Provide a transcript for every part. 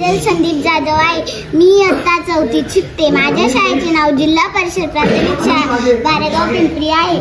तेल संदीप जाधव आहे. मी इयत्ता चौथीत शिकते. माझ्या शाळेचे नाव जिल्हा परिषद प्राथमिक शाळा बारेगाव पिंपरी आहे.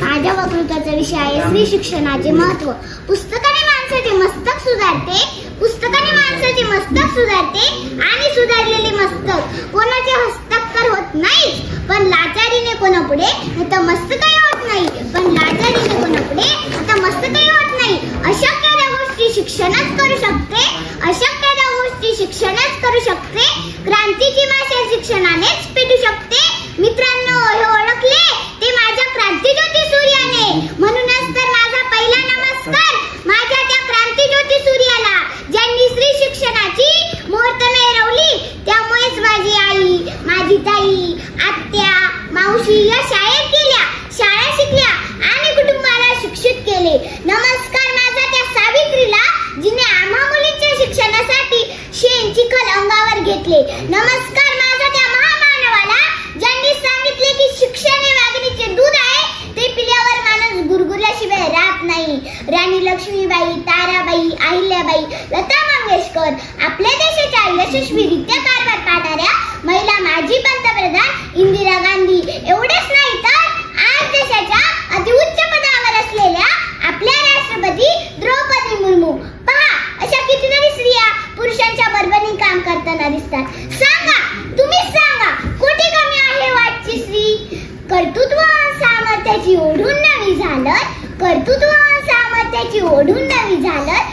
माझ्या वक्तृत्वाचा विषय आहे स्त्री शिक्षणाचे महत्त्व. पुस्तकाने माणसाचे मस्तक सुधारते. पुस्तकाने माणसाचे मस्तक सुधारते आणि सुधारलेले मस्तक कोणाचे हस्ताक्षर होत नाही पण लाचारीने कोणापुढे आता मस्तकही होत नाही पण लाचारीने कोणापुढे आता मस्तकही होत नाही अशक्य त्या गोष्टी शिक्षणच करू शकते अशक्य त्या गोष्टी शिक्षणच करू शकते क्रांतीची भाषा शिक्षणानेच पेटू शकते मित्रांनो हे ओळखले ते माझ्या क्रांतीज्योती सूर्याने म्हणूनच तर माझा पहिला नमस्कार माझ्या त्या क्रांतीज्योती सूर्याला ज्यांनी स्त्री शिक्षणाची मुहूर्त मिरवली त्यामुळेच माझी आई माझी ताई आत्या मावशी या शाळेत गेल्या शाळा शिकल्या आणि कुटुंबाला शिक्षित केले नमस्कार माझा त्या सावित्रीला जिने आम्हा मुलींच्या शिक्षणासाठी शेण चिखल अंगावर घेतले नमस्कार माझा त्या महामानवाला ज्यांनी सांगितले की शिक्षण हे वाघिणीचे दूध आहे ते पिल्यावर माणूस गुरगुरल्याशिवाय राहत नाही राणी लक्ष्मीबाई ताराबाई अहिल्याबाई लता आंबेडकर आपल्या देशाच्या यशस्वीरित्या कारभार पाहणाऱ्या महिला माजी पंतप्रधान इंदिरा गांधी. एवढेच नाही तर आज देशाच्या अतिउच्च पदावर असलेल्या आपल्या राष्ट्रपती द्रौपदी मुर्मू. पहा अशा कितीतरी स्त्रिया पुरुषांच्या बरोबरीने काम करताना दिसतात. सांगा तुम्ही सांगा कुठे कमी आहे वाटची स्त्री? कर्तृत्व सामर्थ्याची ओढून नवी झालं कर्तृत्व सामर्थ्याची ओढून नवी झालं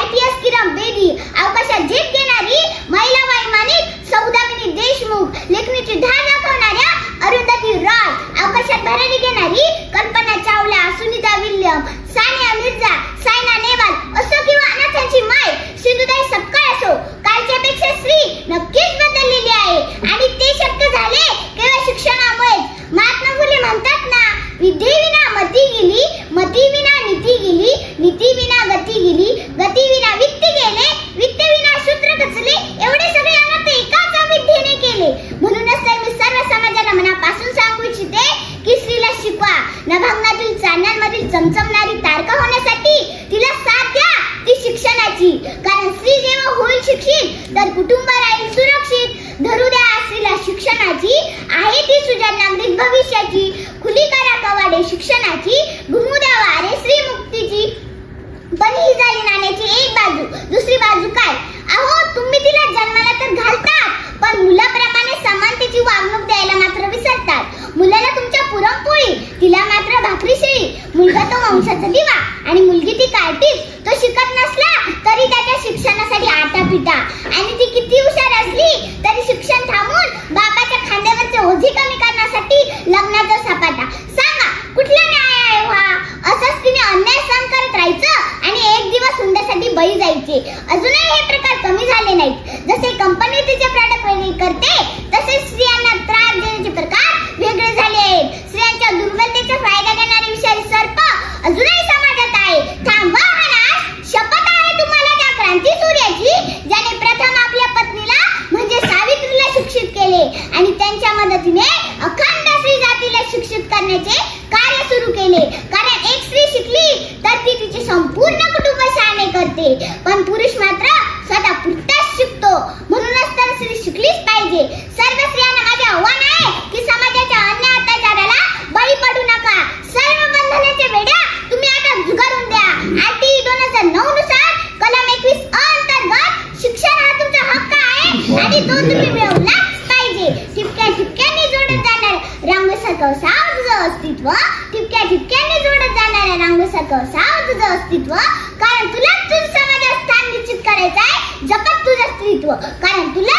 आयपीएस किरण बेदी अवकाशात झेप घेणारी महिला वैमानिक सौदामिनी देशमुख लेखणीची धार दाखवणाऱ्या अरुंधती रॉय अवकाशात भरारी घेणारी कल्पना चावला सुनीता विल्यम चमचमणारी तारका होण्यासाठी तिला साथ द्या ती शिक्षणाची. कारण स्त्री जेव्हा होईल शिक्षित तर कुटुंब राहील सुरक्षित. धरू द्या स्त्रीला शिक्षणाची आहे ती सुजाण नागरिक भविष्याची. खुली करा कवाडे शिक्षणाची घुमू द्या वारे स्त्री मुक्तीची. पण ही झाली नाण्याची एक बाजू दुसरी बाजू आणि मुलगी ती काढतीच तो शिकत नसला तरी त्याच्या शिक्षणासाठी आटा पिटा आणि ती किती हुशार असली तरी शिक्षण थांबून बापाच्या खांद्यावरचे ओझे कमी करण्यासाठी लग्नाचा सपाटा. सांगा कुठला न्याय आहे हा? असंच तिने अन्याय सहन करत राहायचं आणि एक दिवस हुंड्यासाठी बळी जायचे. अजूनही हे प्रकार कमी झाले नाहीत. जसे कंपनी तिचे प्रॉडक्ट करते तसेच स्त्रियांना त्रास देण्याचे प्रकार वेगळे झाले आहेत स्त्रियांच्या दुर्बलतेचा फायदा घेणारे विषारी सर्प अजूनही समाजात आहे थांबवा हा नाश शपथ आहे तुम्हाला त्या क्रांती सूर्याची ज्याने प्रथम आपल्या पत्नीला म्हणजे सावित्रीला शिक्षित केले आणि त्यांच्या मदतीने अखंड स्त्री जातीला शिक्षित करण्याचे कार्य सुरू केले कारण एक स्त्री शिकली तर ती तिचे संपूर्ण कुटुंब शहाणे करते पण पुरुष मात्र स्वतः पुरताच शिकतो म्हणूनच तर स्त्री पाहिजे. सर्व स्त्रियांना माझे आव्हान आहे की समाजाच्या अन्य अत्याचाराला बळी पडू नका. सर्व बंधनाचे वेड्या तुम्ही आता झुगारून द्या. आरटी दोन हजार नऊ नुसार कलम एकवीस अंतर्गत शिक्षण हा तुमचा हक्क आहे आणि तो तुम्ही मिळवलाच पाहिजे. ठिपक्या ठिपक्यांनी जोडत जाणार रांगेसारखं साव तुझं अस्तित्व. ठिपक्या ठिपक्यांनी जोडत जाणाऱ्या रांगेसारखं साव तुझं अस्तित्व. कारण तुला तुझं समाजात स्थान निश्चित करायचं आहे. जपत तुझं अस्तित्व. कारण तुला